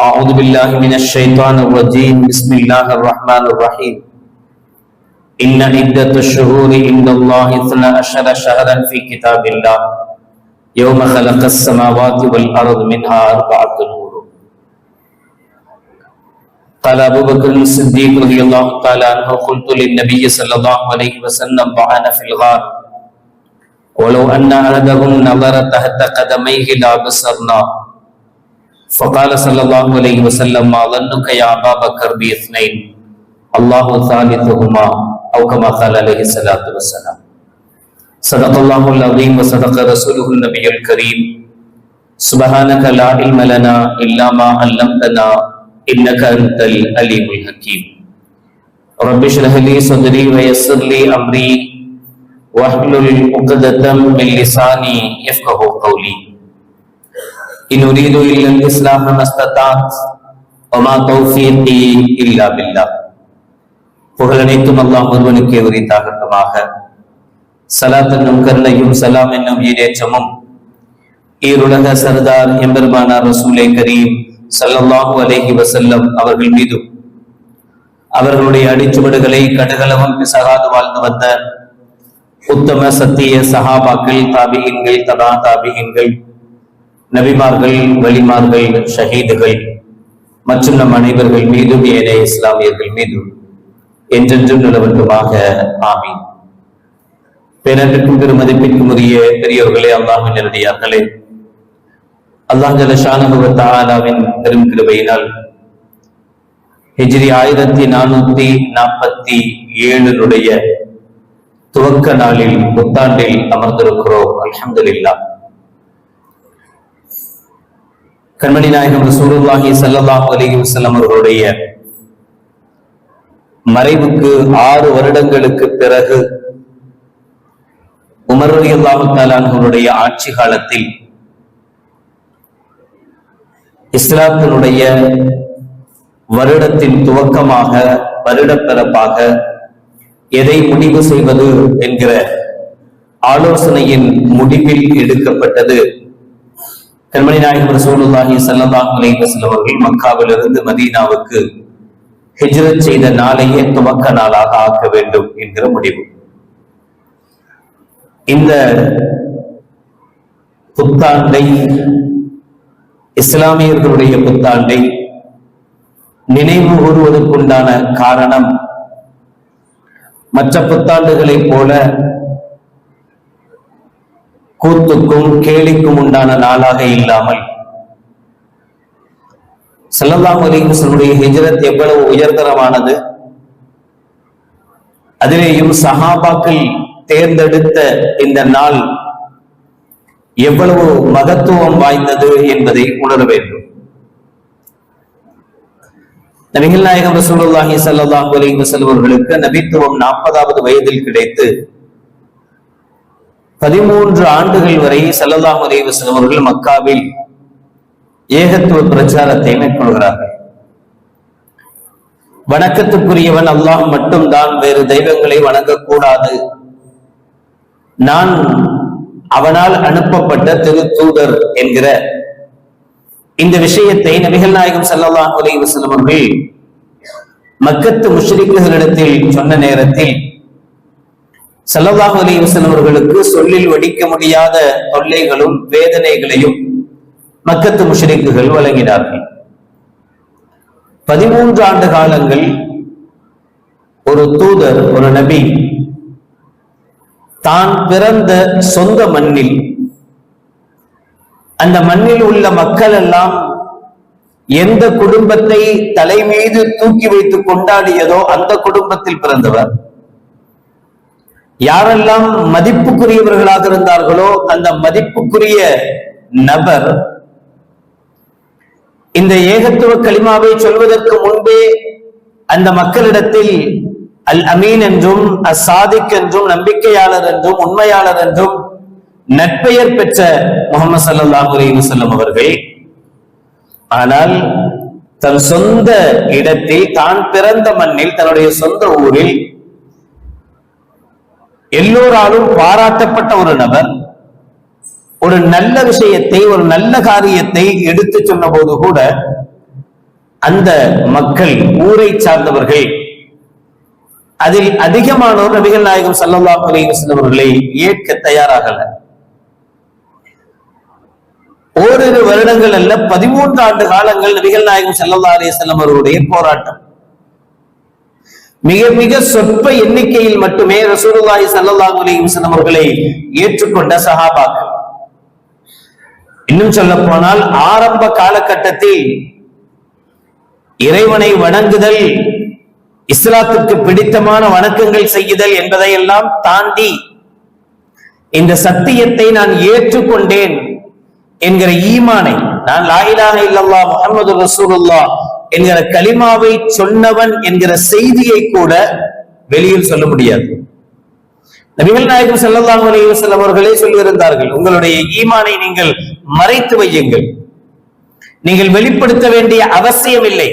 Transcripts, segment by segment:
أعوذ بالله من الشيطان الرجيم. بسم الله الرحمن الرحيم. إن عدة الشهور عند الله اثنا عشر شهرا في كتاب الله. يوم خلق السماوات والأرض منها أربعة نور. قال أبو بكر الصديق رضي الله تعالى عنه قلت للنبي صلى الله عليه وسلم وأنا في الغار. ولو أن أحدهم نظر تحت قدميه لأبصرنا. فقال صلى الله عليه وسلم ما ظنك يا أبا بكر باثنين؟ الله ثالثهما أو كما قال عليه الصلاة والسلام. صدق الله العظيم وصدق رسوله النبي الكريم. سبحانك لا علم لنا إلا ما علمتنا إنك أنت العليم الحكيم. رب اشرح لي صدري ويسر لي أمري واحلل عقدة من لساني يفقه قولي. إن أريد إلا الإصلاح ما استطعت وما توفيقي إلا بالله புகழனைத்தும் அல்லாஹ் ஒருவனுக்கே உரித்தாகட்டுமாக சலாத் என்னும் கருணையும் சலாம் என்னும் ஈரேற்றமும் ஈருலக சர்தார் எம்பெருமானார் ரசூலை கரீம் சல்லல்லாஹு அலைஹி வசல்லம் அவர்கள் மீதும் அவர்களுடைய அடிச்சுவடுகளை கடுகளவும் பிசகாது வாழ்ந்து வந்த உத்தம சத்திய சஹாபாக்கள் தாபிகின்கள் ததா தாபிகின்கள் நபிமார்கள் வலிமார்கள் ஷஹீதுகள் மற்றும் நம் அனைவர்கள் மீதும் ஏனைய இஸ்லாமியர்கள் மீதும் என்றென்றும் நிலவட்டுமாக ஆமீன். பேரன்பிற்கும் பெருமதிப்பிற்கும் உரிய பெரியோர்களே அல்லாஹின் நிலடியார்களே அல்லாஹ் ஜலஷானுபவத்தாலாவின் பெரும் கிருபையினால் ஹிஜ்ரி ஆயிரத்தி நானூத்தி நாற்பத்தி ஏழுனுடைய துவக்க நாளில் புத்தாண்டில் அமர்ந்திருக்கிறோம். அலமதுல்லா கண்மணி நாயகம் சூருல்லாஹி ஸல்லல்லாஹு அலி வஸல்லம் அவர்களுடைய மறைவுக்கு ஆறு வருடங்களுக்கு பிறகு உமர் ரலியல்லாஹு ஆட்சி காலத்தில் இஸ்லாத்தினுடைய வருடத்தின் துவக்கமாக வருடப்பிறப்பாக எதை முடிவு செய்வது என்கிற ஆலோசனையின் முடிவில் எடுக்கப்பட்டது. கண்மணி நாயகம் ரசூலுல்லாஹி ஸல்லல்லாஹு அவர்கள் மக்காவிலிருந்து மதீனாவுக்கு ஹிஜ்ரத் செய்த நாளையே துவக்க நாளாக ஆக்க வேண்டும் என்கிற முடிவு. இந்த புத்தாண்டை இஸ்லாமியர்களுடைய புத்தாண்டை நினைவு கூறுவதற்குண்டான காரணம் மற்ற புத்தாண்டுகளைப் போல கூத்துக்கும் கேலிக்கும் உண்டான நாளாக இல்லாமல். செல்லல்லாம் அலிகுசனுடைய ஹிஜரத் எவ்வளவு உயர்தரமானது. அதிலேயும் சஹாபாக்கள் தேர்ந்தெடுத்த இந்த நாள் எவ்வளவு மகத்துவம் வாய்ந்தது என்பதை உணர வேண்டும். நபிகள் நாயகம் ரசூலுல்லாஹி ஸல்லல்லாஹு அலைஹி அவர்களுக்கு நபித்துவம் நாற்பதாவது வயதில் கிடைத்து பதிமூன்று ஆண்டுகள் வரை ஸல்லல்லாஹு அலைஹி அவர்கள் மக்காவில் ஏகத்துவ பிரச்சாரத்தை மேற்கொள்கிறார்கள். வணக்கத்துக்குரியவன் அல்லாஹ் மட்டும்தான் வேறு தெய்வங்களை வணங்கக்கூடாது. நான் அவனால் அனுப்பப்பட்ட திரு தூதர் என்கிற இந்த விஷயத்தை நபிகள் நாயகம் சல்லாஹ் அலைஹி வஸல்லம் அவர்கள் மக்கத்து முஷ்ரிக்குகளிடத்தில் சொன்ன நேரத்தில் செல்லவாக அலைஹி அவர்களுக்கு சொல்லில் வடிக்க முடியாத தொல்லைகளும் வேதனைகளையும் மக்கத்து முஷரிக்குகள் வழங்கினார்கள். பதிமூன்று ஆண்டு காலங்கள் ஒரு தூதர் ஒரு நபி தான் பிறந்த சொந்த மண்ணில் அந்த மண்ணில் உள்ள மக்கள் எல்லாம் எந்த குடும்பத்தை தலைமீது தூக்கி வைத்து கொண்டாடியதோ அந்த குடும்பத்தில் பிறந்தவர். யாரெல்லாம் மதிப்புக்குரியவர்களாக இருந்தார்களோ அந்த மதிப்புக்குரிய நபர் இந்த ஏகத்துவ களிமாவை சொல்வதற்கு முன்பே அந்த மக்களிடத்தில் அல் அமீன் என்றும் அசாதிக் என்றும் நம்பிக்கையாளர் என்றும் உண்மையாளர் என்றும் நட்பெயர் பெற்ற முகமது சல்லாஹ் அலைவசல்லம் அவர்கள். ஆனால் தன் சொந்த இடத்தில் தான் பிறந்த மண்ணில் தன்னுடைய சொந்த ஊரில் எல்லோராலும் பாராட்டப்பட்ட ஒரு நபர் ஒரு நல்ல விஷயத்தை ஒரு நல்ல காரியத்தை எடுத்து சொன்ன போது கூட அந்த மக்கள் ஊரை சார்ந்தவர்கள் அதில் அதிகமானோர் நபிகள் நாயகம் சல்லல்லா அலிவசன் அவர்களை ஏற்க தயாராகல. ஓரிரு வருடங்கள் அல்ல பதிமூன்று ஆண்டு காலங்கள் நபிகள் நாயகம் சல்லல்லா அலிசல்லம் அவர்களுடைய போராட்டம். மிக மிக சொற்ப எண்ணிக்கையில் மட்டுமே ரசூலுல்லாஹி சல்லாஹ் அலைஹி அவர்களை ஏற்றுக்கொண்ட சஹாபாக்கள். இன்னும் சொல்ல போனால் ஆரம்ப காலகட்டத்தில் இறைவனை வணங்குதல் இஸ்லாத்துக்கு பிடித்தமான வணக்கங்கள் செய்யுதல் என்பதையெல்லாம் தாண்டி இந்த சத்தியத்தை நான் ஏற்றுக்கொண்டேன் என்கிற ஈமானை நான் லாயிலாக இல்லல்லா முகமது ரசூலுல்லா என்கிற கலிமாவை சொன்னவன் என்கிற செய்தியை கூட வெளியில் சொல்ல முடியாது. நபிகள் நாயகம் செல்லல்லாம் அலைவசல்லம் அவர்களே சொல்லியிருந்தார்கள் உங்களுடைய ஈமானை நீங்கள் மறைத்து வையுங்கள். நீங்கள் வெளிப்படுத்த வேண்டிய அவசியம் இல்லை.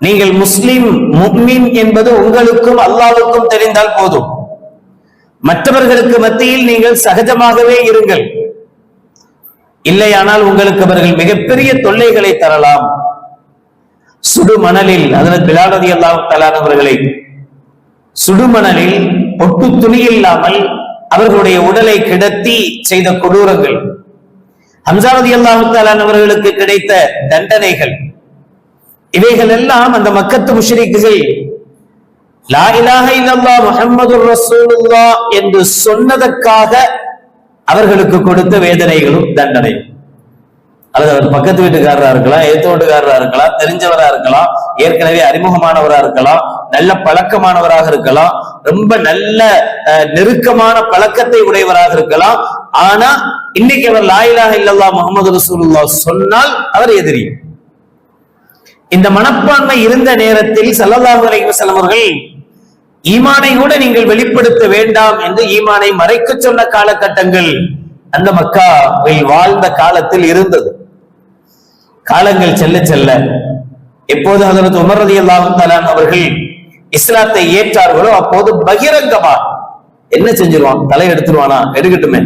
நீங்கள் முஸ்லிம் முக்மின் என்பது உங்களுக்கும் அல்லாவுக்கும் தெரிந்தால் போதும். மற்றவர்களுக்கு மத்தியில் நீங்கள் சகஜமாகவே இருங்கள். இல்லையானால் உங்களுக்கு அவர்கள் மிகப்பெரிய தொல்லைகளை தரலாம். சுடுமணலில் அதனால் பிலானதி அல்லாஹு தலானவர்களை சுடுமணலில் பொட்டு துணி இல்லாமல் அவர்களுடைய உடலை கிடத்தி செய்த கொடூரங்கள். ஹம்சாவதி அல்லாஹு அவர்களுக்கு கிடைத்த தண்டனைகள். இவைகள் எல்லாம் அந்த மக்கத்து முஷரிக்குகள் லா இலாஹ இல்லல்லா முஹம்மது ரசூலுல்லா என்று சொன்னதற்காக அவர்களுக்கு கொடுத்த வேதனைகளும் தண்டனையும். அல்லது அவர் பக்கத்து வீட்டுக்காரரா இருக்கலாம் ஏத்த வீட்டுக்காரரா இருக்கலாம் தெரிஞ்சவரா இருக்கலாம் ஏற்கனவே அறிமுகமானவரா இருக்கலாம் நல்ல பழக்கமானவராக இருக்கலாம் ரொம்ப நல்ல நெருக்கமான பழக்கத்தை உடையவராக இருக்கலாம். ஆனா இன்னைக்கு அவர் லாயிலாக இல்லல்லா முகமது ரசூலுல்லா சொன்னால் அவர் எதிரி. இந்த மனப்பான்மை இருந்த நேரத்தில் சல்லல்லாஹு அலைஹி வஸல்லம் அவர்கள் ஈமானை கூட நீங்கள் வெளிப்படுத்த வேண்டாம் என்று ஈமானை மறைக்க சொன்ன காலகட்டங்கள் அந்த மக்காவில் வாழ்ந்த காலத்தில் இருந்தது. காலங்கள் செல்ல செல்ல எப்போது அதற்கு உமரதி அல்லாஹாலான் அவர்கள் இஸ்லாத்தை ஏற்றார்களோ அப்போது பகிரங்கமா என்ன செஞ்சிருவான்? தலை எடுத்துருவானா? எடுக்கட்டுமே.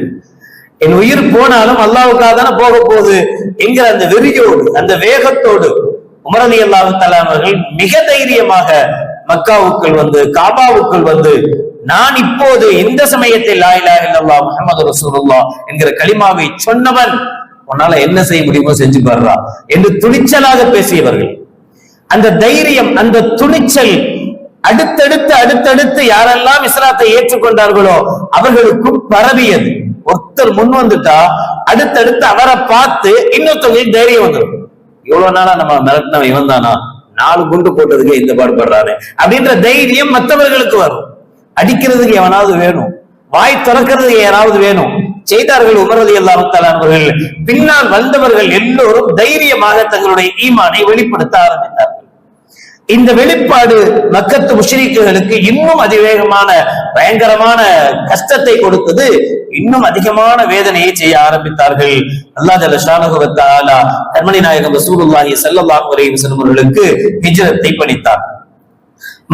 என் உயிர் போனாலும் அல்லாவுக்காக தானே போக போகுது என்கிற அந்த வெறியோடு அந்த வேகத்தோடு உமரதி அல்லாஹு அவர்கள் மிக தைரியமாக மக்காவுக்குள் வந்து காபாவுக்குள் வந்து நான் இப்போது இந்த சமயத்தில் லாயிலா இல்லல்லா முகமது ரசூலுல்லா என்கிற களிமாவை சொன்னவன் உன்னால என்ன செய்ய முடியுமோ செஞ்சு பாடுறா என்று துணிச்சலாக பேசியவர்கள். அந்த தைரியம் அந்த துணிச்சல் அடுத்தடுத்து அடுத்தடுத்து யாரெல்லாம் இஸ்லாத்தை ஏற்றுக்கொண்டார்களோ அவர்களுக்கும் பரவியது. ஒருத்தர் முன் வந்துட்டா அடுத்தடுத்து அவரை பார்த்து இன்னொருத்தவங்களுக்கு தைரியம் வந்துடும். இவ்வளவு நாளா நம்ம மிரட்டின இவன் தானா? நாலு குண்டு போட்டதுக்கு இந்த பாடுபடுறாரு அப்படின்ற தைரியம் மற்றவர்களுக்கு வரும். அடிக்கிறதுக்கு எவனாவது வேணும். வாய் திறக்கிறதுக்கு யாராவது வேணும். செய்தார்கள் உமரது எல்லாம் அவர்கள். பின்னால் வந்தவர்கள் எல்லோரும் தைரியமாக தங்களுடைய ஈமானை வெளிப்படுத்த ஆரம்பித்தார்கள். இந்த வெளிப்பாடு மக்கத்து முஷரிக்குகளுக்கு இன்னும் அதிவேகமான பயங்கரமான கஷ்டத்தை கொடுத்தது இன்னும் அதிகமான வேதனையை செய்ய ஆரம்பித்தார்கள். அல்லா ஜல ஷானகுவத்தாலா கர்மணி நாயகம் ரசூலுல்லாஹி ஸல்லல்லாஹு அலைஹி வஸல்லம் அவர்களுக்கு ஹிஜ்ரத்தை பணித்தார்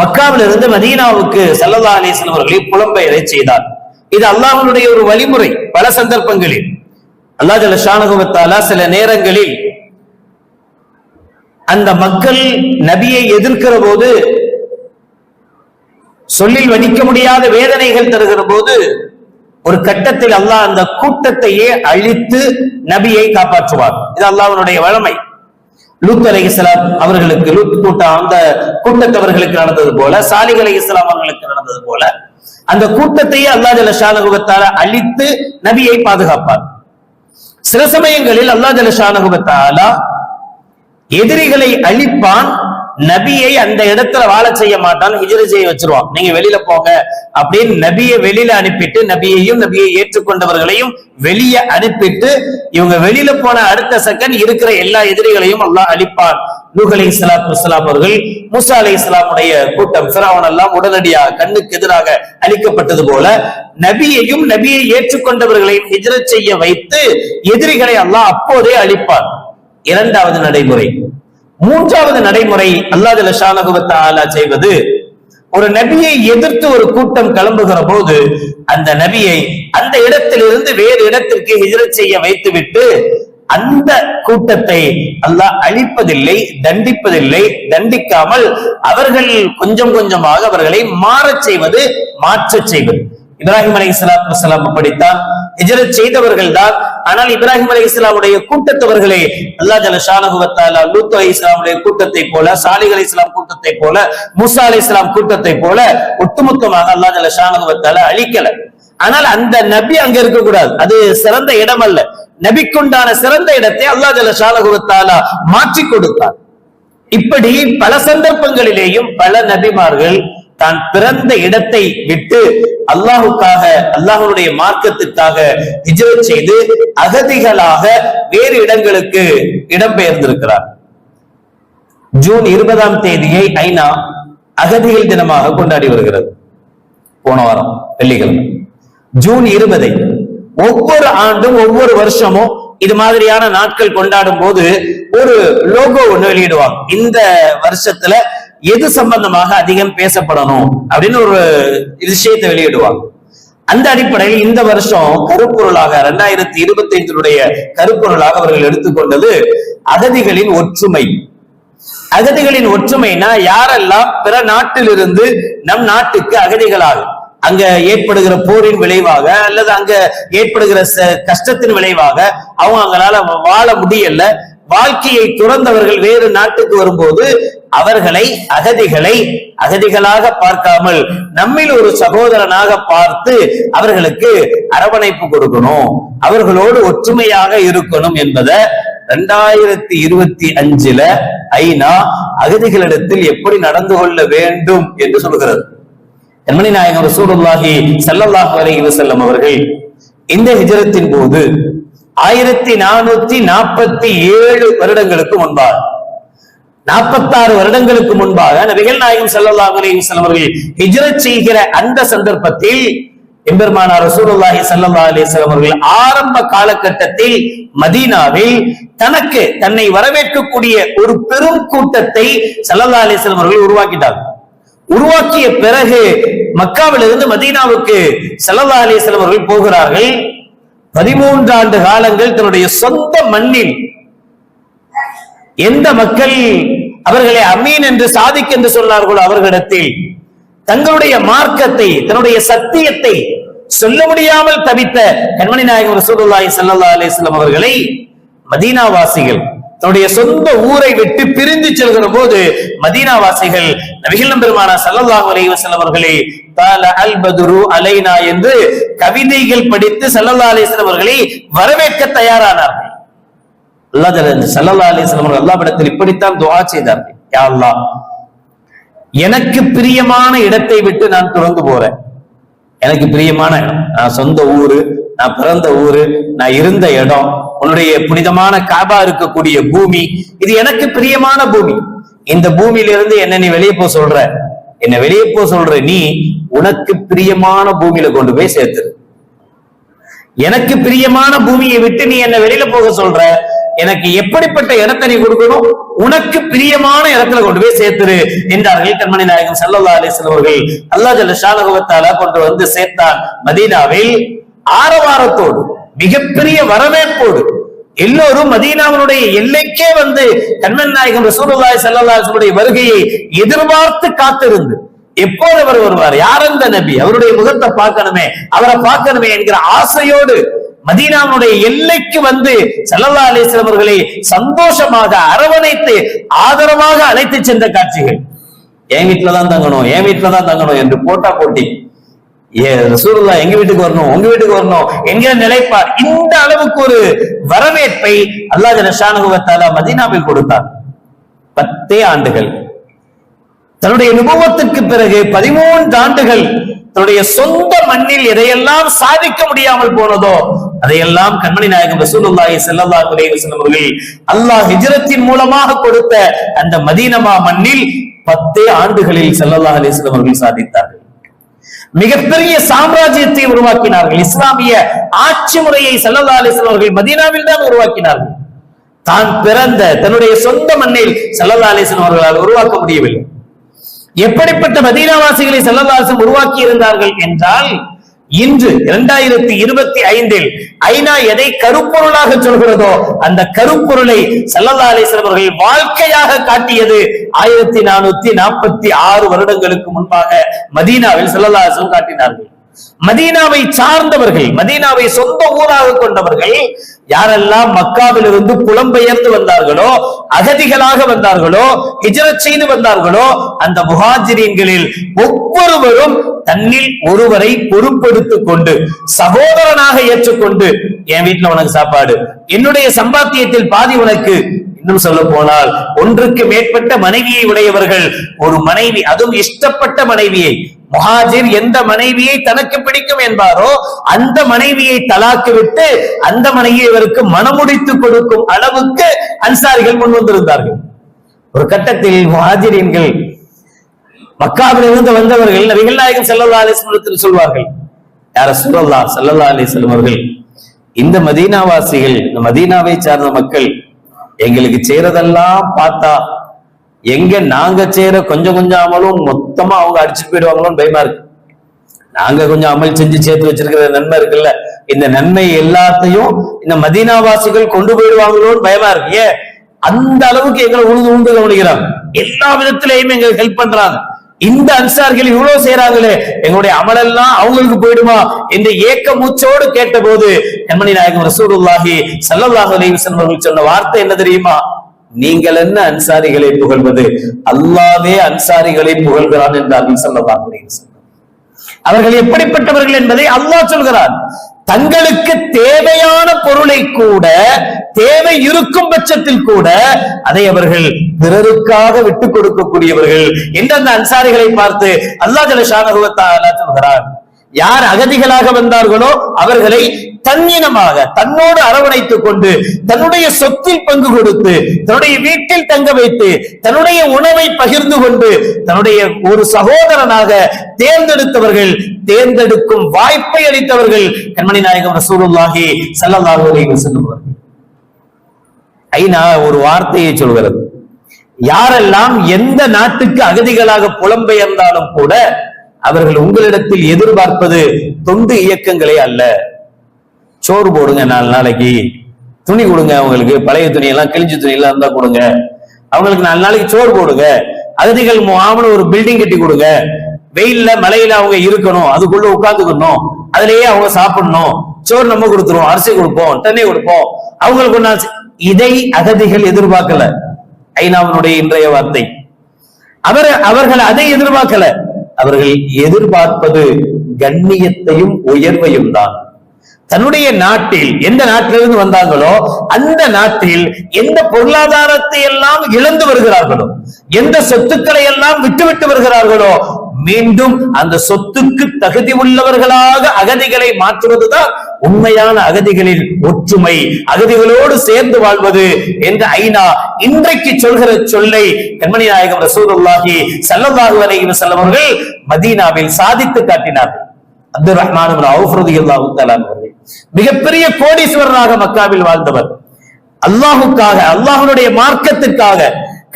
மக்காவிலிருந்து மதீனாவுக்கு சல்லல்லா அலிஸ்லாம் அவர்களை புலம்பெயரை செய்தார் இது அல்லாஹனுடைய ஒரு வழிமுறை பல சந்தர்ப்பங்களில். அல்லா ஜல ஷானகுவத்தாலா சில நேரங்களில் அந்த மக்கள் நபியை எதிர்க்கிற போது சொல்லில் வடிக்க முடியாத வேதனைகள் தருகிற போது ஒரு கட்டத்தில் அல்லாஹ் அந்த கூட்டத்தையே அழித்து நபியை காப்பாற்றுவார். இது அல்லாஹனுடைய வழமை. லூத் அலை இஸ்லாம் அவர்களுக்கு லூத் கூட்டம் அந்த கூட்டத்தவர்களுக்கு நடந்தது போல சாலிக் அலை இஸ்லாம் அவர்களுக்கு நடந்தது போல. அந்த கூட்டத்தையே அல்லா ஜல ஷானகுபத்தால அழித்து நபியை பாதுகாப்பார். சில சமயங்களில் அல்லா ஜல ஷானகுபத்தால எதிரிகளை அழிப்பான் நபியை அந்த இடத்துல வாழ செய்ய மாட்டான் ஹிஜ்ர செய்ய வச்சிருவான். நீங்க வெளியில போங்க அப்படின்னு நபியை வெளியில அனுப்பிட்டு நபியையும் நபியை ஏற்றுக்கொண்டவர்களையும் வெளியே அனுப்பிட்டு இவங்க வெளியில போன அடுத்த செகண்ட் இருக்கிற எல்லா எதிரிகளையும் அல்லாஹ் அழிப்பான். நூஹ் அலை இஸ்லாத்து வஸ்ஸலாம் அவர்கள் மூசா அலி இஸ்லாமுடைய கூட்டம் பிறவன் எல்லாம் உடனடியாக கண்ணுக்கு எதிராக அளிக்கப்பட்டது போல நபியையும் நபியை ஏற்றுக்கொண்டவர்களையும் ஹிஜ்ரத் செய்ய வைத்து எதிரிகளை அல்லாஹ் அப்போதே அழிப்பான். இரண்டாவது நடைமுறை. மூன்றாவது நடைமுறை அல்லாஹ் ஷானகுவத்தாலா செய்வது ஒரு நபியை எதிர்த்து ஒரு கூட்டம் கிளம்புகிற போது அந்த நபியை அந்த இடத்திலிருந்து வேறு இடத்திற்கு ஹிஜ்ரத் செய்ய வைத்துவிட்டு அந்த கூட்டத்தை அல்லாஹ் அழிப்பதில்லை தண்டிப்பதில்லை தண்டிக்காமல் அவர்கள் கொஞ்சம் கொஞ்சமாக அவர்களை மாறச் செய்வது மாற்றச் செய்வது. இப்ராஹிம் அலி இஸ்லாத்து வசலாம் அப்படித்தான். ஹிஜரத் செய்தவர்கள் தான். ஆனால் இப்ராஹிம் அலி இஸ்லாமுடைய கூட்டத்தவர்களே அல்லா ஜல ஷானகுவத்தாலா லூத் அலி இஸ்லாமுடைய கூட்டத்தை போல சாலிக் அலி இஸ்லாம் கூட்டத்தை போல முசா அலி இஸ்லாம் கூட்டத்தை போல ஒட்டுமொத்தமாக அல்லா ஜல ஷானகுவத்தால அழிக்கல. ஆனால் அந்த நபி அங்க இருக்கக்கூடாது. அது சிறந்த இடம் அல்ல நபிக்குண்டான சிறந்த இடத்தை அல்லா ஜல ஷானகுவத்தாலா மாற்றி கொடுத்தார். இப்படி பல சந்தர்ப்பங்களிலேயும் பல நபிமார்கள் தான் பிறந்த இடத்தை விட்டு அல்லாஹுக்காக அல்லாஹனுடைய மார்க்கத்துக்காக ஹிஜரத் செய்து அகதிகளாக வேறு இடங்களுக்கு இடம்பெயர்ந்திருக்கிறார். ஜூன் இருபதாம் தேதியை ஐநா அகதிகள் தினமாக கொண்டாடி வருகிறது. போன வாரம் வெள்ளிக்கிழமை. ஜூன் இருபதை ஒவ்வொரு ஆண்டும் ஒவ்வொரு வருஷமும் இது மாதிரியான நாட்கள் கொண்டாடும் போது ஒரு லோகோ ஒண்ணு வெளியிடுவாங்க. இந்த வருஷத்துல எது சம்பந்தமாக அதிகம் பேசப்படணும் அப்படின்னு ஒரு விஷயத்தை வெளியிடுவாங்க. அந்த அடிப்படையில் இந்த வருஷம் கருப்பொருளாக இரண்டாயிரத்தி இருபத்தி ஐந்தினுடைய கருப்பொருளாக அவர்கள் எடுத்துக்கொண்டது அகதிகளின் ஒற்றுமை. அகதிகளின் ஒற்றுமைனா யாரெல்லாம் பிற நாட்டிலிருந்து நம் நாட்டுக்கு அகதிகளாகும் அங்க ஏற்படுகிற போரின் விளைவாக அல்லது அங்க ஏற்படுகிற கஷ்டத்தின் விளைவாக அவங்க அங்களால வாழ முடியல. வாழ்க்கையை துறந்தவர்கள் வேறு நாட்டுக்கு வரும்போது அவர்களை அகதிகளை அகதிகளாக பார்க்காமல் நம்மில் ஒரு சகோதரனாக பார்த்து அவர்களுக்கு அரவணைப்பு கொடுக்கணும். அவர்களோடு ஒற்றுமையாக இருக்கணும் என்பதை ரெண்டாயிரத்தி இருபத்தி அஞ்சுல ஐநா அகதிகளிடத்தில் எப்படி நடந்து கொள்ள வேண்டும் என்று சொல்கிறது. என்மணி நாயகம் ரசூலுல்லாஹி சல்லல்லாஹு அலைஹி செல்லும் அவர்கள் இந்த ஹிஜரத்தின் போது ஆயிரத்தி நானூத்தி நாற்பத்தி ஏழு வருடங்களுக்கு முன்பாக நாற்பத்தாறு வருடங்களுக்கு முன்பாக நபிகள் நாயகம் சல்லல்லாஹு அலைஹி வஸல்லம் அவர்கள் செய்கிற அந்த சந்தர்ப்பத்தில் எம்பெருமானார் ரசூலுல்லாஹி ஸல்லல்லாஹு அலைஹி அவர்கள் ஆரம்ப காலகட்டத்தில் மதீனாவில் தனக்கு தன்னை வரவேற்கக்கூடிய ஒரு பெரும் கூட்டத்தை ஸல்லல்லாஹு அலைஹி அவர்கள் உருவாக்கிட்டார்கள். உருவாக்கிய பிறகு மக்காவிலிருந்து மதீனாவுக்கு ஸல்லல்லாஹு அலைஹி அவர்கள் போகிறார்கள். பதிமூன்று ஆண்டு காலங்கள் தன்னுடைய சொந்த மண்ணில் எந்த மக்கள் அவர்களை அமீன் என்று சாதிக் என்று சொன்னார்களோ அவர்களிடத்தில் தங்களுடைய மார்க்கத்தை தன்னுடைய சத்தியத்தை சொல்ல முடியாமல் தவித்த கண்மணி நாயகம் ரசூலுல்லாஹி ஸல்லல்லாஹு அலிஸ்லாம் அவர்களை மதீனாவாசிகள் தன்னுடைய சொந்த ஊரை விட்டு பிரிந்து செல்கிற போது மதீனாவாசிகள் நபிகள் பெருமானா சல்லல்லாஹு அலைஹி அவர்களே தால அல் பதுரு அலைனா என்று கவிதைகள் படித்து சல்லல்லா அலைஹி அவர்களை வரவேற்க தயாரானார்கள். அல்லாஹ் சல்லல்லா அலைஹி அவர்கள் அல்லாஹ்விடத்தில் இப்படித்தான் துவா செய்தார்கள். யா அல்லாஹ் எனக்கு பிரியமான இடத்தை விட்டு நான் துறந்து போறேன். எனக்கு பிரியமான இடம். நான் சொந்த ஊரு நான் பிறந்த ஊரு நான் இருந்த இடம். உன்னுடைய புனிதமான காபா இருக்கக்கூடிய பூமி இது எனக்கு பிரியமான பூமி. இந்த பூமியிலிருந்து என்ன நீ வெளியே போ சொல்ற. என்ன வெளியே போ சொல்ற நீ உனக்கு பிரியமான பூமியில கொண்டு போய் சேர்த்துரு. எனக்கு பிரியமான பூமியை விட்டு நீ என்ன வெளியில போக சொல்ற. எனக்கு எப்படிப்பட்ட இடத்தை நீ கொடுக்கணும்? உனக்கு பிரியமான இடத்துல கொண்டு போய் சேர்த்துரு என்றார்கள் கண்மணி நாயகம் செல்லல்லா அலிஸ்லாம் அவர்கள். அல்லா ஜல்ல ஷானகுவத்தால கொண்டு வந்து சேர்த்தான் மதீனாவில் ஆரவாரத்தோடு. மிகப்பெரிய வரவேற்போடு எல்லோரும் மதீனாவினுடைய எல்லைக்கே வந்து கண்மன் நாயகம் ரசூலுல்லாய் ஸல்லல்லாஹு வருகையை எதிர்பார்த்து காத்திருந்து எப்போது அவர் வருவார்? யார் அந்த நபி? அவருடைய முகத்தை பார்க்கணுமே அவரை பார்க்கணுமே என்கிற ஆசையோடு மதீனாவுடைய எல்லைக்கு வந்து சல்லல்லா அலிஸ்லாம் அவர்களை சந்தோஷமாக அரவணைத்து ஆதரவாக அழைத்து சென்ற காட்சிகள். என் வீட்டுல தான் தங்கணும் என் வீட்டுல தான் தங்கணும் என்று போட்டா போட்டி. ரசூல்லா எங்க வீட்டுக்கு வரணும்? உங்க வீட்டுக்கு வரணும். என்கிற நிலைப்பார் இந்த அளவுக்கு ஒரு வரவேற்பை அல்லாஹ் ஜனஷானுகுவத்தால மதீனாவில் கொடுத்தார். பத்தே ஆண்டுகள். தன்னுடைய நுபவத்துக்கு பிறகு பதிமூன்று ஆண்டுகள் தன்னுடைய சொந்த மண்ணில் எதையெல்லாம் சாதிக்க முடியாமல் போனதோ அதையெல்லாம் கண்மணி நாயகம் ரசூலுல்லாஹி ஸல்லல்லாஹு அலைஹி வஸல்லம் அவர்கள் அல்லாஹ் ஹிஜ்ரத்தின் மூலமாக கொடுத்த அந்த மதீனமா மண்ணில் பத்தே ஆண்டுகளில் ஸல்லல்லாஹு அலைஹி வஸல்லம் அவர்கள் சாதித்தார்கள். மிகப்பெரிய சாம்ராஜ்யத்தை உருவாக்கினார்கள். இஸ்லாமிய ஆட்சி முறையை ஸல்லல்லாஹு அவர்கள் மதீனாவில் தான் உருவாக்கினார்கள். தான் பிறந்த தன்னுடைய சொந்த மண்ணில் ஸல்லல்லாஹு அவர்களால் உருவாக்க முடியவில்லை. எப்படிப்பட்ட மதீனாவாசிகளை செல்லதாசம் உருவாக்கி இருந்தார்கள் என்றால் இன்று இரண்டாயிரத்தி இருபத்தி ஐந்தில் ஐநா எதை கருப்பொருளாக சொல்கிறதோ அந்த கருப்பொருளை சல்லல்லா அலிஸ்லாம் அவர்கள் வாழ்க்கையாக காட்டியது ஆயிரத்தி நானூத்தி நாற்பத்தி ஆறு வருடங்களுக்கு முன்பாக மதீனாவில் சல்லல்லா அலிஸ்லாம் காட்டினார்கள். மதீனாவை சார்ந்தவர்கள் மதீனாவை சொந்த ஊராக கொண்டவர்கள் யாரெல்லாம் மக்காவில் இருந்து புலம்பெயர்ந்து வந்தார்களோ அகதிகளாக வந்தார்களோ ஹிஜரத் செய்து வந்தார்களோ அந்த முஹாஜிரீன்களில் ஒவ்வொருவரும் தன்னில் ஒருவரை பொறுப்பெடுத்துக் கொண்டு சகோதரனாக ஏற்றுக்கொண்டு என் வீட்டுல உனக்கு சாப்பாடு. என்னுடைய சம்பாத்தியத்தில் பாதி உனக்கு. இன்னும் சொல்ல போனால் ஒன்றுக்கு மேற்பட்ட மனைவியை உடையவர்கள் ஒரு மனைவி அதுவும் இஷ்டப்பட்ட மனைவியை முஹாஜிர் எந்த மனைவியை தனக்கு பிடிக்கும் என்பாரோ அந்த மனைவியை தலாக்கு விட்டு அந்த மனைவியை இவருக்கு மனமுடித்து கொடுக்கும் அளவுக்கு அன்சாரிகள் முன் வந்திருந்தார்கள். ஒரு கட்டத்தில் முஹாஜிரின்கள் மக்காவிலிருந்து வந்தவர்கள் நபிகள் நாயகம் செல்லல்லா அலிஸ்லத்தில் சொல்வார்கள் யார சொல்லல்லா செல்லல்லா அலிஸ்லம் அவர்கள் இந்த மதீனாவாசிகள் இந்த மதீனாவை சார்ந்த மக்கள் எங்களுக்கு செய்யறதெல்லாம் பார்த்தா எங்க நாங்க செய்யற கொஞ்சம் கொஞ்சம் அமலும் மொத்தமா அவங்க அடிச்சு போயிடுவாங்களோன்னு பயமா இருக்கு. நாங்க கொஞ்சம் அமல் செஞ்சு சேர்த்து வச்சிருக்கிற நன்மை இருக்குல்ல? இந்த நன்மை எல்லாத்தையும் இந்த மதீனாவாசிகள் கொண்டு போயிடுவாங்களோன்னு பயமா இருக்கு. ஏன்? அந்த அளவுக்கு எங்களை உழுது உண்டு கவனிக்கிறாங்க. எல்லா விதத்திலையும் எங்களுக்கு ஹெல்ப் பண்றாங்க. இந்த அன்சார்கள் இவ்வளவு செய்யறாங்களே எங்களுடைய அமலெல்லாம் அவங்களுக்கு போயிடுமா? என்று ஏக்க மூச்சோடு கேட்டபோது எம்மணி நாயகம் ரசூலுல்லாஹி ஸல்லல்லாஹு அலைஹி வஸல்லம் அவர்கள் சொன்ன வார்த்தை என்ன தெரியுமா? நீங்கள் என்ன அன்சாரிகளை புகழ்வது? அல்லாவே அன்சாரிகளை புகழ்கிறான் என்றார்கள் சொல்லலாம் அவர்கள் எப்படிப்பட்டவர்கள் என்பதை அல்லாஹ் சொல்கிறார் தங்களுக்கு தேவையான பொருளை கூட தேவை இருக்கும் பட்சத்தில் கூட அதை அவர்கள் பிறருக்காக விட்டுக் கொடுக்கக்கூடியவர்கள் என்று அந்த அன்சாரிகளை பார்த்து அல்லாஹ் ஜலஷானகுவத்தாலா சொல்கிறார் யார் அகதிகளாக வந்தார்களோ அவர்களை தன்னினமாக தன்னோடு அரவணைத்துக் கொண்டு தன்னுடைய சொத்தில் பங்கு கொடுத்து தன்னுடைய வீட்டில் தங்க வைத்து தன்னுடைய உணவை பகிர்ந்து கொண்டு தன்னுடைய ஒரு சகோதரனாக தேர்ந்தெடுத்தவர்கள் தேர்ந்தெடுக்கும் வாய்ப்பை அளித்தவர்கள் கண்மணி நாயகம் ரசூலுல்லாஹி சல்லல்லாஹு அலைஹி வஸல்லம் ஐநா ஒரு வார்த்தையை சொல்கிறது. யாரெல்லாம் எந்த நாட்டுக்கு அகதிகளாக புலம்பெயர்ந்தாலும் கூட அவர்கள் உங்களிடத்தில் எதிர்பார்ப்பது தொண்டு இயக்கங்களே அல்ல. சோறு போடுங்க நாலு நாளைக்கு. துணி கொடுங்க அவங்களுக்கு. பழைய துணி எல்லாம் கிழிஞ்ச துணி எல்லாம் இருந்தா கொடுங்க. அவங்களுக்கு நாலு நாளைக்கு சோறு போடுங்க. அகதிகள் முகாம்னு ஒரு பில்டிங் கட்டி கொடுங்க. வெயில்ல மலையில அவங்க இருக்கணும். அதுக்குள்ள உட்காந்துக்கணும் அதுலயே அவங்க சாப்பிடணும். சோறு நம்ம கொடுத்துருவோம். அரிசி கொடுப்போம். தண்ணி கொடுப்போம். அவங்களுக்கு ஒரு இதை அகதிகள் எதிர்பார்க்கல. ஐநாவினுடைய இன்றைய வார்த்தை. அவர் அவர்கள் அதை எதிர்பார்க்கல. அவர்கள் எதிர்பார்ப்பது கண்ணியத்தையும் உயர்வையும் தான். தன்னுடைய நாட்டில் எந்த நாட்டிலிருந்து வந்தாங்களோ அந்த நாட்டில் எந்த பொருளாதாரத்தை எல்லாம் இழந்து வருகிறார்களோ எந்த சொத்துக்களை எல்லாம் விட்டுவிட்டு வருகிறார்களோ மீண்டும் அந்த சொத்துக்கு தகுதி உள்ளவர்களாக அகதிகளை மாற்றுவதுதான் உண்மையான அகதிகளின் ஒற்றுமை. அகதிகளோடு சேர்ந்து வாழ்வது என்று ஐநா இன்றைக்கு சொல்கிற சொல்லை கண்மணி நாயகம் ரசூதுல்லாஹி ஸல்லல்லாஹு அலைஹி வஸல்லம் அவர்கள் மதீனாவில் சாதித்து காட்டினார்கள். அப்துல் ரஹ்மான் அவுஃப் ரலியல்லாஹு தஆலா அவர்கள். மிகப்பெரிய கோடீஸ்வரராக மக்காவில் வாழ்ந்தவர். அல்லாஹுக்காக அல்லாஹனுடைய மார்க்கத்திற்காக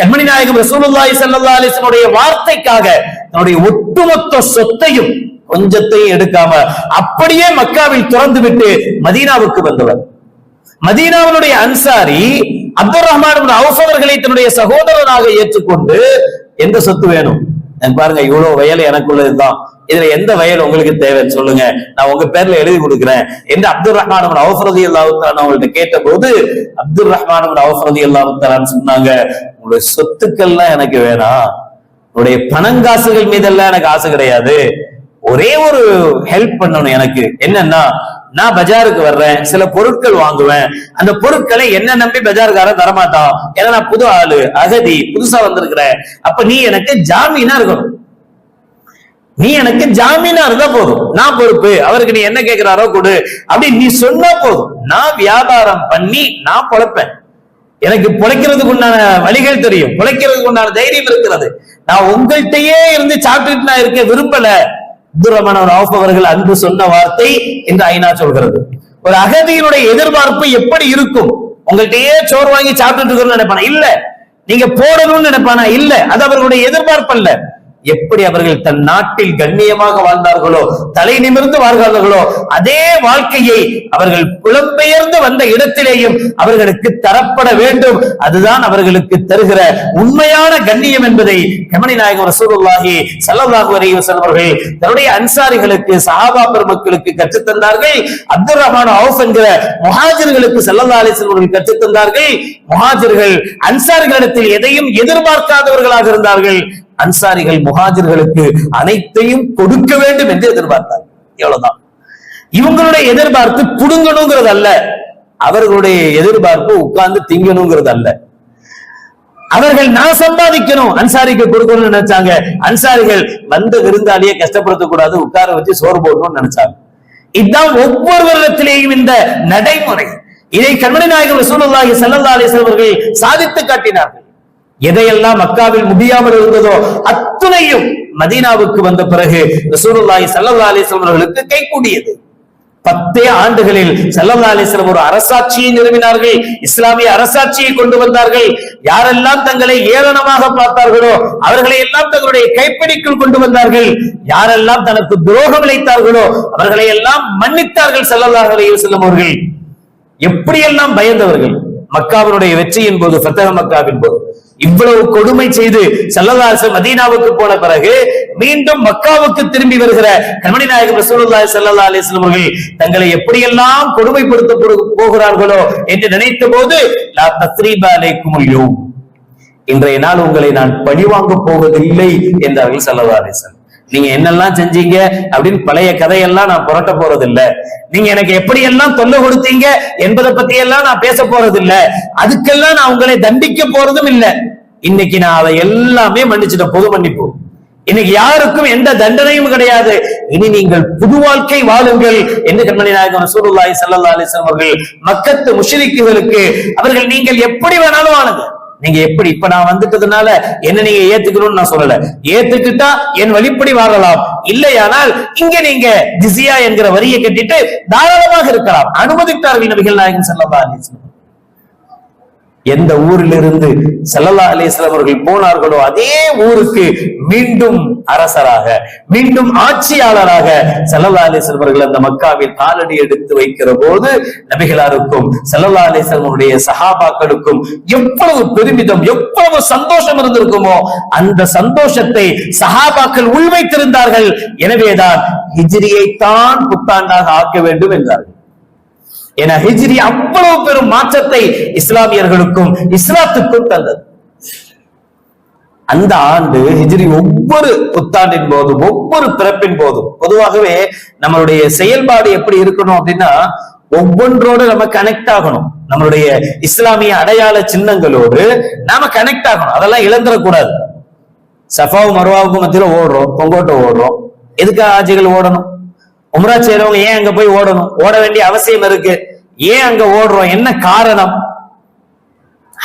கண்மணி நாயகம் ரசூலுல்லாஹி ஸல்லல்லாஹு அலைஹி வஸல்லம் வார்த்தைக்காக தன்னுடைய ஒட்டுமொத்த சொத்தையும் கொஞ்சத்தையும் எடுக்காம அப்படியே மக்காவில் துறந்து விட்டு மதீனாவுக்கு வந்தவர். மதீனாவினுடைய அன்சாரி அப்துல் ரஹ்மான் அவுஸ் அவர்களை தன்னுடைய சகோதரனாக ஏற்றுக்கொண்டு எந்த சொத்து வேணும்? பாருங்க இவ்வளவு வயல் எனக்குள்ளதுதான். இதுல எந்த வயல் உங்களுக்கு தேவைன்னு சொல்லுங்க. நான் உங்க பேர்ல எழுதி கொடுக்குறேன். என்று அப்துல் ரஹ்மான் அவசரதி அல்லாஹுத்தான் அவங்கள்ட்ட கேட்ட போது அப்துல் ரஹ்மான் அவசரதி அல்லாஹுத்தான் சொன்னாங்க உங்களுடைய சொத்துக்கள்லாம் எனக்கு வேணாம். உன்னுடைய பணங்காசுகள் மீதெல்லாம் எனக்கு ஆசை கிடையாது. ஒரே ஒரு ஹெல்ப் பண்ணணும் எனக்கு. என்னன்னா நான் பஜாருக்கு வர்றேன் சில பொருட்கள் வாங்குவேன். அந்த பொருட்களை என்ன நம்பி பஜாருக்காரன் தரமாட்டான். ஏன்னா நான் புது ஆளு அகதி புதுசா வந்திருக்கிறேன். அப்ப நீ எனக்கு ஜாமீனா இருக்கணும். நீ எனக்கு ஜாமீனா இருந்தா போதும். நான் பொறுப்பு. அவருக்கு நீ என்ன கேட்கிறாரோ கொடு. அப்படி நீ சொன்னா போதும். நான் வியாபாரம் பண்ணி நான் பொழைப்பேன். எனக்கு பிழைக்கிறதுக்கு உண்டான வழிகள் தெரியும். பிழைக்கிறதுக்கு உண்டான தைரியம் இருக்கிறது. நான் உங்கள்கிட்டயே இருந்து சாப்பிட்டுட்டு நான் இருக்க விரும்பல. துரமணவர் ஆஃப் அவர்கள் அன்பு சொன்ன வார்த்தை என்று ஐநா சொல்கிறது. ஒரு அகதியினுடைய எதிர்பார்ப்பு எப்படி இருக்கும்? உங்கள்கிட்டயே சோறு வாங்கி சாப்பிட்டுட்டு இருக்கணும்னு நினைப்பானா? இல்ல. நீங்க போடணும்னு நினைப்பானா? இல்ல. அது அவர்களுடைய எதிர்பார்ப்பு அல்ல எப்படி அவர்கள் தன் நாட்டில் கண்ணியமாக வாழ்ந்தார்களோ தலை நிமிர்ந்து வாழ்ந்தார்களோ அதே வாழ்க்கையை அவர்கள் புலம்பெயர்ந்து வந்த இடத்திலேயும் அவர்களுக்கு தரப்பட வேண்டும். அதுதான் அவர்களுக்கு தருகிற உண்மையான கண்ணியம் என்பதை கமணி நாயகம் ரசூலுல்லாஹி ஸல்லல்லாஹு அலைஹி அவர்கள் தன்னுடைய அன்சாரிகளுக்கு சஹாபா பெருமக்களுக்கு கற்றுத்தந்தார்கள். அப்துல் ரஹ்மான் அவுஃப் என்கிற முஹாஜர்களுக்கு ஸல்லல்லாஹு அலைஹி வஸல்லம் அவர்கள் கற்றுத் அன்சாரிகளிடத்தில் எதையும் எதிர்பார்க்காதவர்களாக இருந்தார்கள். அன்சாரிகள் முஹாஜிர்களுக்கு அனைத்தையும் கொடுக்க வேண்டும் என்று எதிர்பார்த்தார். எவ்வளவுதான் இவங்களுடைய எதிர்பார்ப்பு புடுங்கணுங்கிறது அல்ல அவர்களுடைய எதிர்பார்ப்பு உட்கார்ந்து திங்கணுங்கிறது அல்ல அவர்கள் நான் சம்பாதிக்கணும் அன்சாரிக்கு கொடுக்கணும்னு நினைச்சாங்க. அன்சாரிகள் வந்த விருந்தாளியை கஷ்டப்படுத்த கூடாது உட்கார வச்சு சோறு போடணும்னு நினைச்சாங்க. இதுதான் ஒவ்வொருவரிடத்திலேயும் இந்த நடைமுறை. இதை கண்மணி நாயகம் சூழலாகி ஸல்லல்லாஹு அலைஹி சாதித்து காட்டினார்கள். எதையெல்லாம் மக்காவில் முடியாமல் இருந்ததோ அத்துணையும் மதீனாவுக்கு வந்த பிறகு ரசூலுல்லாஹி ஸல்லல்லாஹு அலைஹி வஸல்லம் அவர்களுக்கு கைகூடியது பத்தே ஆண்டுகளில் ஸல்லல்லாஹு அலைஹி ஒரு அரசாட்சியை நிறுவினார்கள் இஸ்லாமிய அரசாட்சியை கொண்டு வந்தார்கள். யாரெல்லாம் தங்களை ஏளனமாக பார்த்தார்களோ அவர்களை எல்லாம் தங்களுடைய கைப்பிடிக்குள் கொண்டு வந்தார்கள். யாரெல்லாம் தனக்கு துரோகம் இழைத்தார்களோ அவர்களை எல்லாம் மன்னித்தார்கள் ஸல்லல்லாஹு அலைஹி செல்லும் அவர்கள். எப்படியெல்லாம் பயந்தவர்கள்? மக்காவினுடைய வெற்றியின் போது ஃபத்தக மக்காவின் போது. இவ்வளவு கொடுமை செய்து செல்லதாசு மதீனாவுக்கு போன பிறகு மீண்டும் மக்காவுக்கு திரும்பி வருகிற கண்மணி நாயகம் ரசூலுல்லாஹி ஸல்லல்லாஹு அலிஸ்லம் அவர்கள் தங்களை எப்படியெல்லாம் கொடுமைப்படுத்த போகிறார்களோ என்று நினைத்த போது இன்றைய நாள் உங்களை நான் பழிவாங்க போவதில்லை என்றார்கள் ஸல்லல்லாஹு நீங்க என்னெல்லாம் செஞ்சீங்க அப்படின்னு பழைய கதையெல்லாம் நான் புரட்ட போறதில்ல. நீங்க எனக்கு எப்படி எல்லாம் தொல்லை கொடுத்தீங்க என்பதை பத்தி எல்லாம் நான் பேச போறதில்ல. அதுக்கெல்லாம் நான் உங்களை தண்டிக்க போறதும் இல்ல. இன்னைக்கு நான் அதை எல்லாமே மன்னிச்சிட்டேன். பொது மன்னிப்பு. இன்னைக்கு யாருக்கும் எந்த தண்டனையும் கிடையாது. இனி நீங்கள் புது வாழ்க்கை வாழுங்கள் என்று கண்மணி நாயகம் ரசூலுல்லாஹி ஸல்லல்லாஹு அவர்கள் மக்கத்து முஷரிக்குகளுக்கு அவர்கள் நீங்கள் எப்படி வேணாலும் வாழுங்க நீங்க எப்படி இப்ப நான் வந்துட்டதுனால என்ன நீங்க ஏத்துக்கணும்னு நான் சொல்லல. ஏத்துக்கிட்டா என் வழிப்படி வாழலாம். இல்லையானால் இங்க நீங்க திசியா என்கிற வரியை கட்டிட்டு தாராளமாக இருக்கலாம். அனுமதித்தார்கள் நபிகள் நாயகன் ஸல்லல்லாஹு அலைஹி எந்த ஊரிலிருந்து செல்லல்லா அலிஸ்லாம் அவர்கள் போனார்களோ அதே ஊருக்கு மீண்டும் அரசராக மீண்டும் ஆட்சியாளராக செல்லல்லா அலிஸ்லாம் அவர்கள் அந்த மக்காவில் காலடி எடுத்து வைக்கிற போது நபிகளாருக்கும் செல்லல்லா அலிஸ்லாம் அவருடைய சஹாபாக்களுக்கும் எவ்வளவு பெருமிதம் எவ்வளவு சந்தோஷம் இருந்திருக்குமோ அந்த சந்தோஷத்தை சஹாபாக்கள் உள்வைத்திருந்தார்கள். எனவேதான் ஹிஜ்ரியை தான் புத்தாண்டாக ஆக்க வேண்டும் என்றார்கள். என ஹிஜ்ரி அவ்வளவு பெரும் மாற்றத்தை இஸ்லாமியர்களுக்கும் இஸ்லாத்துக்கும் தந்தது. அந்த ஆண்டு ஹிஜ்ரி ஒவ்வொரு புத்தாண்டின் போதும் ஒவ்வொரு பிறப்பின் போதும். பொதுவாகவே நம்மளுடைய செயல்பாடு எப்படி இருக்கணும் அப்படின்னா ஒவ்வொன்றோடு நம்ம கனெக்ட் ஆகணும். நம்மளுடைய இஸ்லாமிய அடையாள சின்னங்களோடு நாம கனெக்ட் ஆகணும். அதெல்லாம் இழந்துடக்கூடாது. சஃபாவும் மருவாவுக்கும் மத்தியில ஓடுறோம் பொங்கோட்டை ஓடுறோம். எதுக்கு ஆட்சிகள் ஓடணும்? உம்ரா செய்யறவங்க ஏன் அங்க போய் ஓடணும்? ஓட வேண்டிய அவசியம் இருக்கு. ஏன் அங்க ஓடுறோம்? என்ன காரணம்?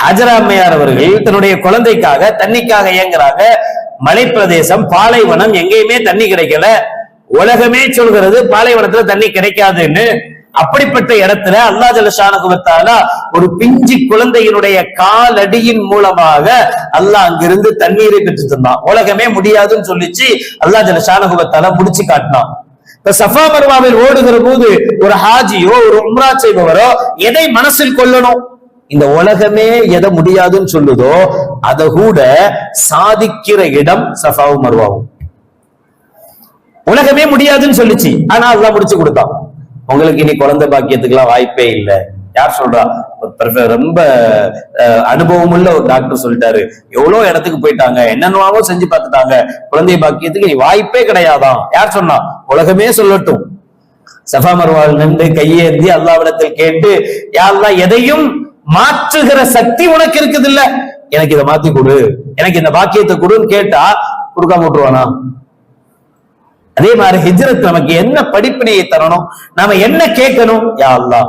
ஹஜராமையார் அவர்கள் தன்னுடைய குழந்தைக்காக தண்ணிக்காக இயங்குறாங்க. மலைப்பிரதேசம் பாலைவனம் எங்கேயுமே தண்ணி கிடைக்கல. உலகமே சொல்கிறது பாலைவனத்துல தண்ணி கிடைக்காதுன்னு. அப்படிப்பட்ட இடத்துல அல்லா ஜலஷானகுவத்தாலா ஒரு பிஞ்சு குழந்தையினுடைய காலடியின் மூலமாக அல்லாஹ் அங்கிருந்து தண்ணீரை பெற்று தந்தான். உலகமே முடியாதுன்னு சொல்லிச்சு. அல்லா ஜலஷானகுவத்தாலா முடிச்சு காட்டினான். சஃபா மர்வாவில் ஓடுகிற போது ஒரு ஹாஜியோ ஒரு உம்ரா செய்பவரோ எதை மனசில் கொள்ளணும்? இந்த உலகமே எதை முடியாதுன்னு சொல்லுதோ அதை கூட சாதிக்கிற இடம் சஃபாவும் மர்வாவும். உலகமே முடியாதுன்னு சொல்லுச்சு. ஆனா அதெல்லாம் முடிச்சு கொடுத்தான். உங்களுக்கு இனி குழந்தை பாக்கியத்துக்கு எல்லாம் வாய்ப்பே இல்லை. யார் சொல்றா? ரொம்ப அஹ், அனுபவமுள்ள ஒரு டாக்டர் சொல்லிட்டாரு. எவ்வளவு இடத்துக்கு போயிட்டாங்க? என்னென்னவோ செஞ்சு பார்த்துட்டாங்க. குழந்தை பாக்கியத்துக்கு நீ வாய்ப்பே கிடையாதாம் யார் சொன்னா? உலகமே சொல்லட்டும். சஃபா மருவால் நின்று கையேந்தி அல்லாவிடத்தில் கேட்டு யா எதையும் மாற்றுகிற சக்தி உனக்கு இருக்குது இல்ல எனக்கு இதை மாத்தி கொடு. எனக்கு இந்த பாக்கியத்தை கொடுன்னு கேட்டா கொடுக்காம விட்டுருவானா அதே மாதிரி ஹிஜ்ரத் நமக்கு என்ன படிப்பினையை தரணும்? நாம என்ன கேட்கணும்? யா அல்லா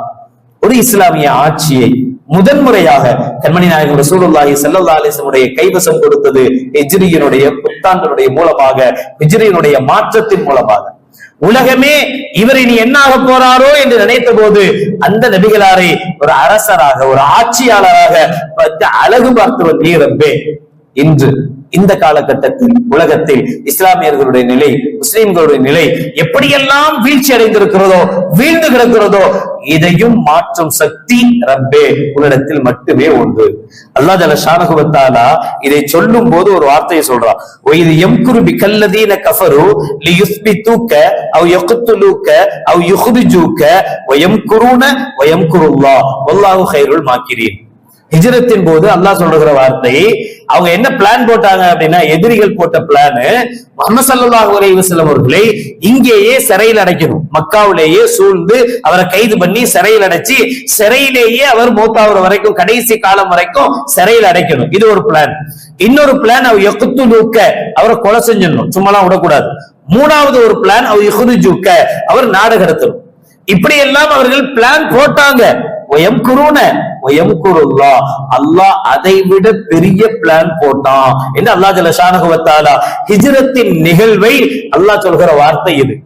ஒரு இஸ்லாமிய ஆட்சியை முதன்முறையாக கண்மணி நாயகம் ரசூலுல்லாஹி ஸல்லல்லாஹு அலிசனுடைய கைவசம் கொடுத்தது ஹிஜ்ரியினுடைய புத்தாண்டனுடைய மூலமாக ஹிஜ்ரியினுடைய மாற்றத்தின் மூலமாக. உலகமே இவர் இனி என்னாக போறாரோ என்று நினைத்த போது அந்த நபிகளாரை ஒரு அரசராக ஒரு ஆட்சியாளராக அழகு பார்த்து நீ இன்று இந்த காலகட்டத்தில் உலகத்தில் இஸ்லாமியர்களுடைய நிலை முஸ்லிம்களுடைய நிலை எப்படியெல்லாம் வீழ்ச்சி அடைந்திருக்கிறதோ வீழ்ந்து கிடக்கிறதோ இதையும் மாற்றும் சக்தி ரப்பே உன்னிடத்தில் மட்டுமே உண்டு. அல்லாஹ் ஜல ஷானகுவத்தாலா இதை சொல்லும் போது ஒரு வார்த்தையை சொல்றான். இது எம்குருபி கல்லதீன கஃபரு லி தூக்க அவ் யக்துலுக்க அவ் யுஹுது ஜூக்க ஒயம் குருன ஒயம் குருல்லா ஒல்லாஹு ஹைருள் மாக்கிறீன் ஹிஜரத்தின் போது அல்லாஹ் சொல்லுகிற வார்த்தை அவங்க என்ன பிளான் போட்டாங்க அப்படின்னா எதிரிகள் போட்ட பிளான் முகமது சல்லாஹ் அலைவசலம் அவர்களை இங்கேயே சிறையில் அடைக்கணும். மக்காவிலேயே சூழ்ந்து அவரை கைது பண்ணி சிறையில் அடைச்சி சிறையிலேயே அவர் மூத்தாவர வரைக்கும் கடைசி காலம் வரைக்கும் சிறையில் அடைக்கணும். இது ஒரு பிளான் இன்னொரு பிளான் அவர் எக்குத்து நூக்க அவரை கொலை செஞ்சிடணும். சும்மாலாம் விடக்கூடாது. மூணாவது ஒரு பிளான் அவர் யுகுதுஜூக்க அவர் நாடு கடத்தணும். இப்படி எல்லாம் அவர்கள் பிளான் போட்டாங்க. ஒயம் குருன ஒயம் குருல்லா அல்லாஹ் அதை விட பெரிய பிளான் போட்டான். என்று அல்லாஹ் ஜல ஷானகுவத்தாலா ஹிஜ்ரத்தின் நிகழ்வை அல்லாஹ் சொல்கிற வார்த்தை இது.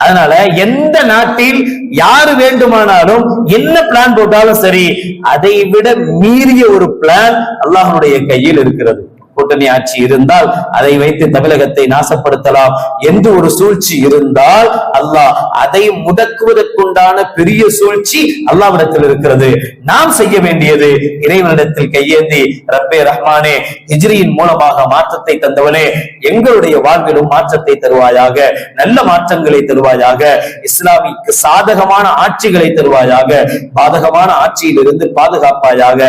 அதனால எந்த நாட்டில் யாரு வேண்டுமானாலும் என்ன பிளான் போட்டாலும் சரி அதை விட மீறிய ஒரு பிளான் அல்லாஹனுடைய கையில் இருக்கிறது. கூட்டணி ஆட்சி இருந்தால் அதை வைத்து தமிழகத்தை நாசப்படுத்தலாம். என்று ஒரு சூழ்ச்சி இருந்தால் அல்லாஹ் அதை முடக்குவதற்குண்டான பெரிய சூழ்ச்சி அல்லாவிடத்தில் இருக்கிறது. நாம் செய்ய வேண்டியது இறைவனிடத்தில் கையேந்தி ரப்பே ரஹ்மானே ஹிஜ்ரியின் மூலமாக மாற்றத்தை தந்தவனே எங்களுடைய வாழ்விலும் மாற்றத்தை தருவாயாக நல்ல மாற்றங்களை தருவாயாக இஸ்லாமிக்கு சாதகமான ஆட்சிகளை தருவாயாக பாதகமான ஆட்சியில் இருந்து பாதுகாப்பாயாக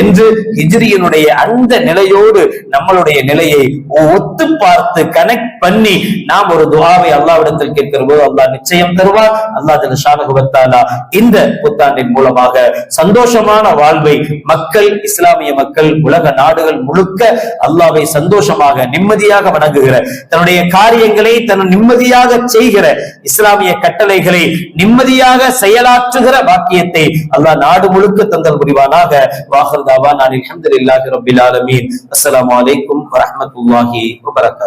என்று ஹிஜ்ரியனுடைய அந்த நிலையோடு நம்மளுடைய நிலையை ஒத்து பார்த்து கனெக்ட் பண்ணி நாம் ஒரு துவாவை அல்லாவிடத்தில் கேட்கிற போது அல்லாஹ் நிச்சயம் தருவார். அல்லாஹ் ஜல்ல இந்த புத்தாண்டின் மூலமாக சந்தோஷமான வாழ்வை மக்கள் இஸ்லாமிய மக்கள் உலக நாடுகள் முழுக்க அல்லாவை சந்தோஷமாக நிம்மதியாக வணங்குகிற தன்னுடைய காரியங்களை தன் நிம்மதியாக செய்கிற இஸ்லாமிய கட்டளைகளை நிம்மதியாக செயலாற்றுகிற வாக்கியத்தை அல்லாஹ் நாடு முழுக்க தந்தல் புரிவானாக. வாஹர்தாவா நான் அலமதுல்லாஹி ரபில் ஆலமீன். அஸ்லாம் வலைக்கும் வரமத்துல்லாஹி வபரகாத்